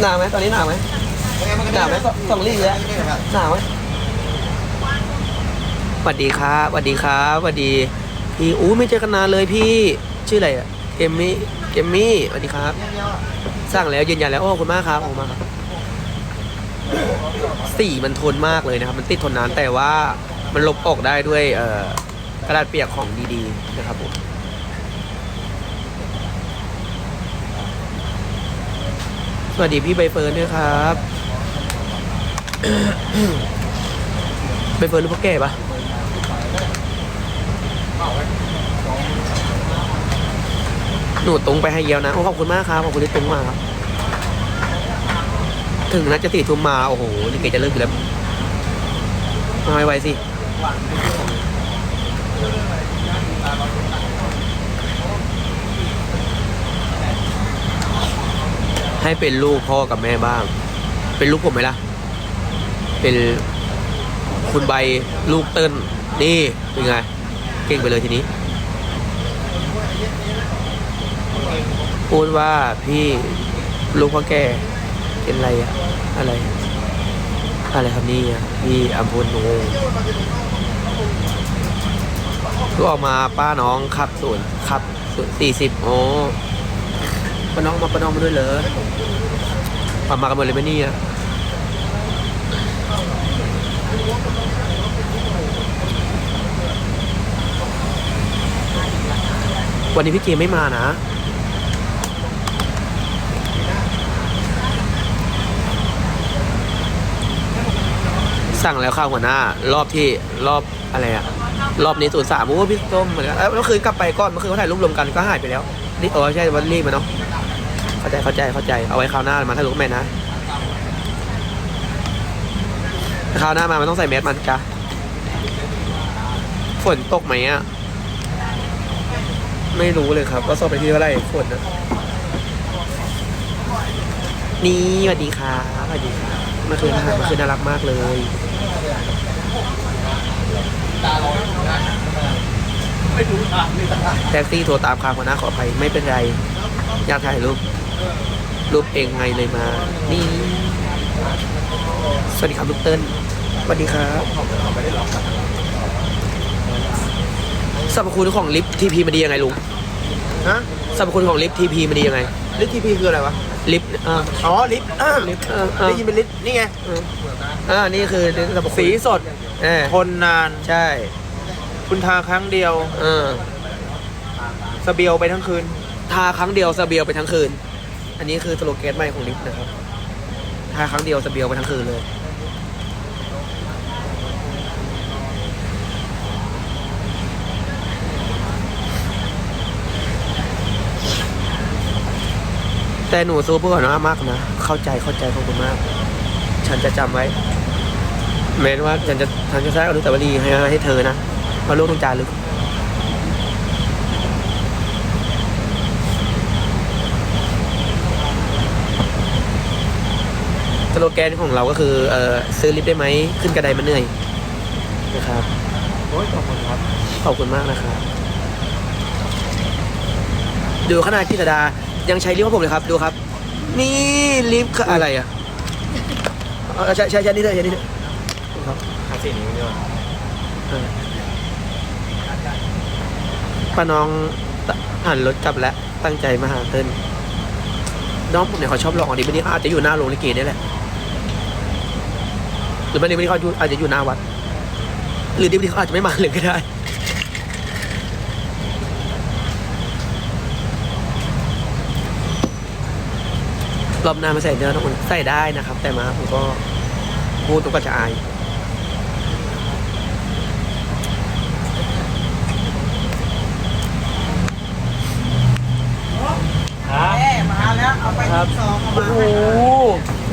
หนาวไหมตอนนี้หนาวไหมหนาวไหมสสองลี่แล้วหนาวไหมสวัสดีครับสวัสดีครับสวัสดี พี่อู้ไม่เจอกันนานเลยพี่ชื่ออะไรอะเกมมี่เกมมี่สวัสดีครับสั่งแล้วยืนยันแล้วโอ้ขอบคุณมากครับขอบคุณมากครับสีมันทนมากเลยนะครับ มันติดทนนานแต่ว่ามันลบออกได้ด้วยเอ่อกระดาษเปียกของดีๆนะครับผม สวัสดีพี่ใบเฟิร์นด้วยครับใบเฟิร์นรู้พ่อแก่ปะหนูตุ้งไปให้เยียวนะโอ้ขอบคุณมากครับขอบคุณที่ตุ้งมาครับ ถึงนัดจะสี่ทุ่มมา โอ้โหนี่เกจะเลิกอยู่แล้วมาไวๆสิ ให้เป็นลูกพ่อกับแม่บ้าง เป็นลูกผมไหมล่ะ เป็นคุณใบลูกเติ้ลนี่เป็นไง เก่งไปเลยทีนี้ พูดว่าพี่ลูกพ่อแก่เป็นอะไรอะอะไร อะไรครับนี่อะพี่อัมพลงงก็ออกมาป้าน้องขับส่วนขับส่วนสี่สิบโอ้ ป้าน้องมาป้าน้องมาด้วยเหรอมามากันหมดเลยไหมเนี่ยวันนี้พี่เกมไม่มานะ สั่งแล้วข้าวหัวหน้า รอบที่รอบอะไรอะรอบนี้ศูนย์สามโอ้พี่ต้มเหมือนกันเอ้ยเมื่อคืนกลับไปก่อนเมื่อคืนเขาถ่ายรูปรวมกันก็หายไปแล้วนี่เออใช่วันรีบมาเนาะ เข้าใจเข้าใจเข้าใจเอาไว้คราวหน้ามาถ่ารูปแม่นะคราวหน้ามามันต้องใส่แมสมันจ้ะฝนตกไหมอะไม่รู้เลยครับว่าสอบไปที่เท่าไหร่ฝนนะนี่สวัสดีครับสวัสดีครับเมื่อคืนน่าเมื่อคืนน่ารักมากเลยแท็กซี่โทรตามคางหัวหน้าขออภัยไม่เป็นไร อยากถ่ายรูป รูปเองไงเลยมา นี่ สวัสดีครับลูกเติ้ลสวัสดีครับสรรพคุณของลิฟทีพีมันดียังไงลุงฮะสรรพคุณของลิฟทีพีมันดียังไง ลิฟทีพีคืออะไรวะ ลิฟต์เอออ๋อ ลิฟต์อ่าลิฟต์เออเออได้ยินเป็นลิฟต์นี่ไงเอออ่านี่คือสรรพคุณสีสด เออทนนาน ใช่ คุณทาครั้งเดียว เออ สเบียวไปทั้งคืน ทาครั้งเดียวสเบียวไปทั้งคืน อันนี้คือสโลแกนใหม่ของลิฟต์นะครับทาครั้งเดียวสเบียวไปทั้งคืนเลย แต่หนูสู้เพื่อนะมากนะ เข้าใจเข้าใจขอบคุณมาก ฉันจะจำไว้ แม้ว่าฉันจะฉันจะสร้างอนุสาวรีย์ให้ให้เธอนะมาะลูกต้องจารึก สโลแกนของเราก็คือเอ่อซื้อลิฟต์ได้ไหมขึ้นกระไดมันเหนื่อยนะครับโอ้ยขอบคุณครับขอบคุณมากนะครับดูขนาดกิษดายังใช้ลิฟต์ของผมเลยครับดูครับ นี่ลิฟต์คืออะไรอะเอาใช้ใช้ใช้นี่เลยใช้นี่เลยครับหาสีนี้ดีกว่าป้าน้องหันรถกลับแล้วตั้งใจมาหาเติ้ลน้องผมเนี่ยเขาชอบลองอันนี้วันนี้อาจจะอยู่หน้าโรงลิเกนี่แหละ หรือไม่ในวันนี้เขาอยู่อาจจะอยู่หน้าวัด หรือในวันนี้เขาอาจจะไม่มาเลยก็ได้ รอบหน้าไม่ใส่เนื้อทุกคนใส่ได้นะครับ แต่มาผมก็พูดตุ๊กจะอายครับแม่มาแล้วเอาไปครับซองเอาโอ้มาโห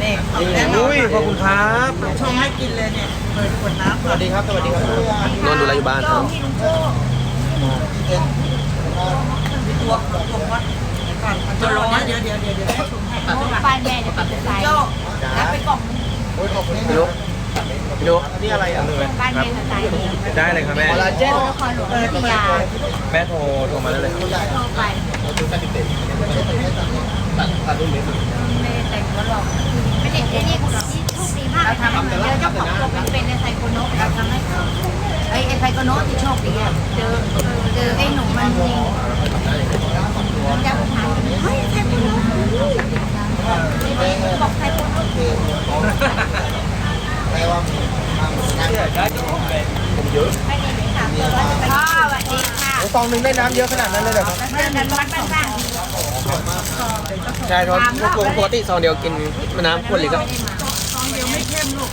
นี่เอานี่แน่นอนอุ้ยขอบคุณครับชงให้กินเลยเนี่ย เปิดขวดน้ำสวัสดีครับ สวัสดีครับนอนดูแลอยู่บ้านครับตัวตัววัดก่อนตัวร้อนเดี๋ยวเดี๋ยวเดี๋ยวเดี๋ยวให้ชงให้ป้ายแม่จะเป็นสายโจ้รับไปกล่องพี่นุ๊กพี่นุ๊กนี่อะไรอะป้ายแม่จะสายเดียวได้เลยครับแม่ คอลลาเจนนครหลวงวิทยาแม่โทรโทรมาได้เลย โทรไปไม่ได้แต่งว่าหลอก เดี๋ยวนี้คุที่ทุกดีมากเลยนะเดี๋ยวเจ้าของตัวเป็นไอ้ไทโคโนะเราทำให้ไอ้ไอ้ไซโคโนะที่โชคดีอะเจอเจอไอ้หนุ่มมันยิงเจ้าของเฮ้ยไซโคโนะบอกไซโคโนะไม่ว่าผมเยอะไม่ได้ถามเลยว่าจะไปสวัสดีค่ะตองนึงได้น้ำเยอะขนาดนั้นเลยเหรอมันมันมันบง ใช่เพราะปกติซองเดียวกินน้ำขวดเล็กก็ซองเดียวไม่เข้มลูก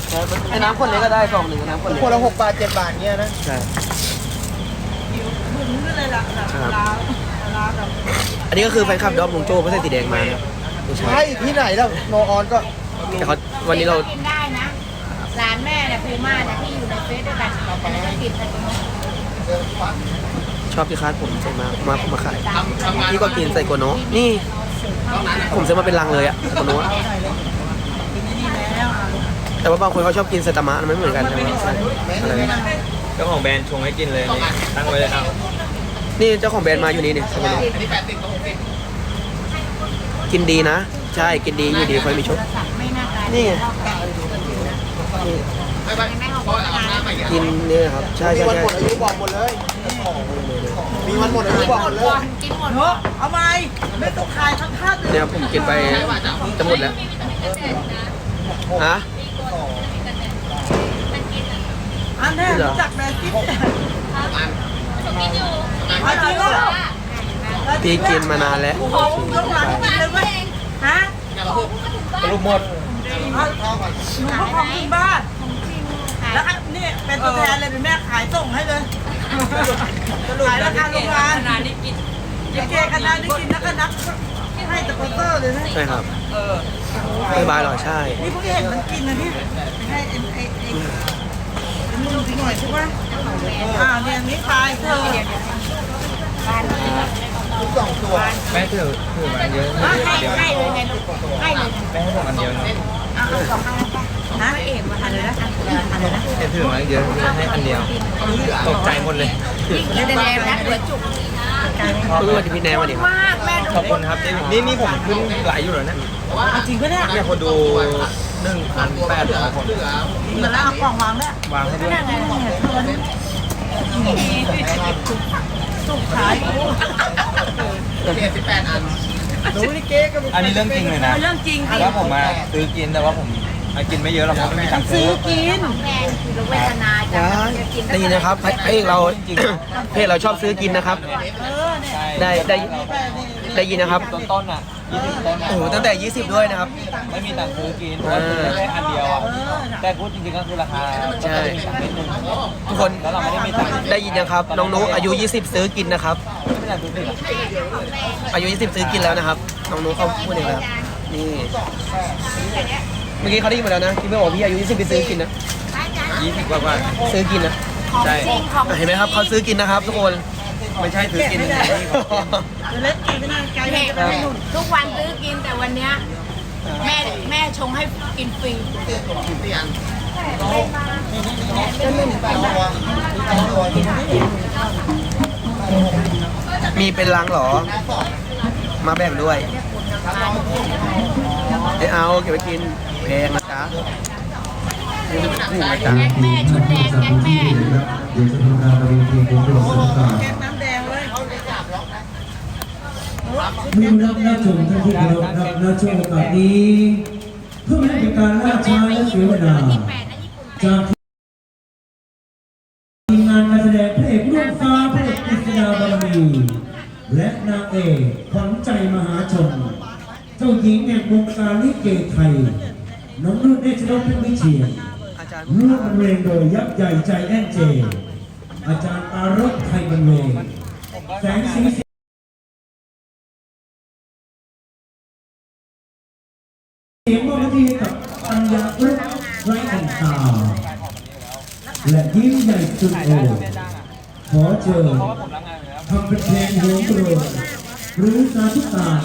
ไอ้น้ำขวดเล็กก็ได้ซองหนึ่งน้ำขวดเล็กคนละหกบาทเจ็ดบาทเงี้ยนะใช่บุ๋มขึ้นเลยล่ะแบบลาวลาวแบบอันนี้ก็คือแฟนคลับดอมลุงโจ้ไม่ใช่สีแดงมานะไม่ใช่ใช่ที่ไหนแล้วโนออนก็แต่เขาๆวันนี้เรากินได้นะร้านแม่เนี่ยภูมาเนี่ยที่อยู่ในเฟซด้วยกันแต่ไม่ได้กินไทโกโนะ ชอบที่คาดผมใส่มามาผมมาขายพี่ก็กินใส่โกโนะนี่ ผมซื้อมาเป็นลังเลยอะโกโนะกินนี่แล้วอะแต่ว่าบางคนเขาชอบกินไซตามะมันไม่เหมือนกันนะใช่อะไรนะเจ้าของแบรนด์ชงให้กินเลยนี่ตั้งไว้เลยเอานี่เจ้าของแบรนด์มาอยู่นี่นี่ใช่ไหมเนี่ยกินดีนะ ใช่กินดีอยู่ดีคอยมีชกไม่น่าการนี่ไงไม่เอาโฆษณาแล้วกินเนี่ยครับ ใช่มีใช่วันใช่ห มดอายุบอกหมดเลยมีวันหมดอายุบอกเลย กินหมดเนอะเอาไหมไม่ต้องขายทั้งคาดเลยเนี่ยผมกินไปจะหมดแล้ว ฮะ อันแน่รู้จักแบรนด์กิ๊ฟต์เอาจริงเหรอพี่กินมานานแล้ว ของยกหลังกินเลยเว้ยฮะสรุปหมดเอาหนูก็ของถึงบ้านแล้วอันนี่เป็นตัวแทนเลยเป็นแม่ขายส่งให้เลย ขายราคาโรงงานขนาดนี้กินเก๋ขนาดนี้กินนักนักให้สปอนเซอร์เลยนะใช่ครับไม่บายหรอใช่ นี่พวกเห็นมันกินนะพี่ให้เอ็นไอเอ็นนุ่มหน่อยใช่ปะอ่าเนี่ยนี่ตายเธอสองตัวแม่ถือถือมาเยอะให้เดียวให้เลยไงลูกให้เลยแม่ให้ผมอันเดียวนะเอาสองอั นะเอกมาอันเลยนะอันเลยนะแม่ถือมาเยอะให้อันเดียวตกใจหมดเลยยิ่งกินแดงนะหัวจุกเพิ่งวันที่พี่แนมวันนี้ครับมากขอบคุณครับนี่นี่ผมขึ้นหลายอยู่แล้วนะจริงปะเนี่ยเนี่ยคนดูหนึ่งพันแปดร้อยคนมันแล้วเอากล่องวางแล้ววางให้ด้วยนั่งไงจุกขาย หนูนี่เก๊ก็อันนี้เรื่องจริงเลยนะเรื่องจริงว่าผมมาซื้อกินแต่ว่าผมมากินไม่เยอะหรอกเพราะไม่มีตังค์ซื้ซื้ออกินแม่คือเวทนาจะกินได้ยินนะครับเพจเราเพจเราชอบซื้อกินนะครับ เออเนี่ย ได้ได้ได้ยินนะครับ ต้นต้นๆอะ ยี่สิบต้นโอ้โหตั้งแต่ 20 ด้วยนะครับ ไม่มีตังค์ซื้อกินเพราะว่าซื้อได้แค่อันเดียวอะแต่พูดจริงๆก็คือราคาใช่มีตังค์นิดนึงทุกคนแล้วเราไม่ได้มีตังค์ได้ยินนะครับ น้องนุอายุ 20 ซื้อกินนะครับ ไม่ได้ตังค์ซื้อกินอายุ 20 ซื้อกินแล้วนะครับ น้องนุเขาพูดเองแล้วนี่เมื่อกี้เขาได้ยินหมดแล้วนะที่ไม่บอกพี่อายุ 20ไปซื้อกินนะยี่สิบกว่าๆซื้อกินนะ ใช่ เห็นไหมครับเขาซื้อกินนะครับ ทุกคน ไม่ใช่ซื้อกินเดี๋ยวเล็กกินไม่นานไกลเด็กจะไปให้หนุนทุกวันซื้อกินแต่วันเนี้ยแม่แม่ชงให้กินฟรีมีเป็นลังเหรอ มาแบ่งด้วยไม่เอาเก็บไปกินแพงนะจ๊ะนี่มันถูกนะจ๊ะ แก๊งแม่ชุดแดงแก๊งแม่ เดี๋ยวจะทำการประเวทีของโปรดต่างแกงน้ำแดงเลยๆเมื่อรับหน้าชมท่านที่เครับหน้าชมโอกาสนี้ เพื่อไม่ให้เป็นการล่าช้าและเสียเวลาจากทีมงานการแสดงพระเอกรุ่งฟ้าพระเอกกฤษดาบารมีและนางเอกขวัญใจมหาชน เจ้าหญิงแห่งวงการลิเกไทย น้องนุ่นเนชนเพชรวิเชียรอาจารย์ร่วมบรรเลงโดยยักษ์ใหญ่ใจแอนเจ อาจารย์อารถไทยบรรเลงแสงสียงมอบหน้าที่ให้กับปัญญารุ่งไร้อันตา และยิ้มใหญ่สุดโอขอเชิญเพราะว่าผมรับงานอยู่แล้วทำเป็นเพลงโหวงโปรดหรือสาธุการ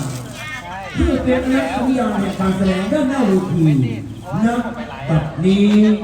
เพื่อเป็นนักสัญญาณแห่งการแสดงด้านหน้าเวทีณบัดนี้ถ้างั้น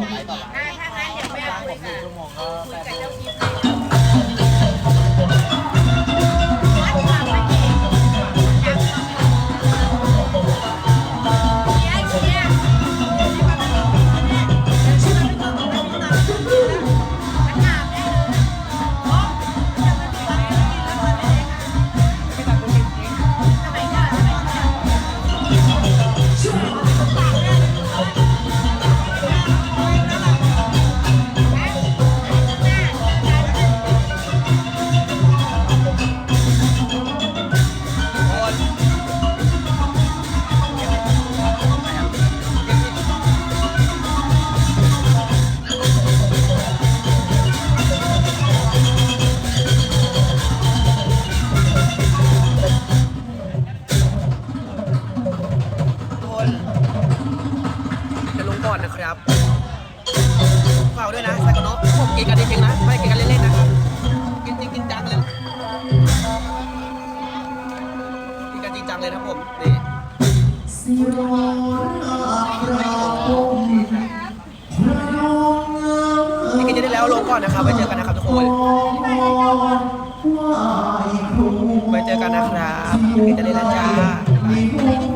สิรอนอาคราคมพระนองเงานี่กินจะได้แล้วลงก่อนนะครับไว้เจอกันนะครับทุกคนไหว้ครูไว้เจอกันนะครับกินจะได้แล้วจ้ามีผู้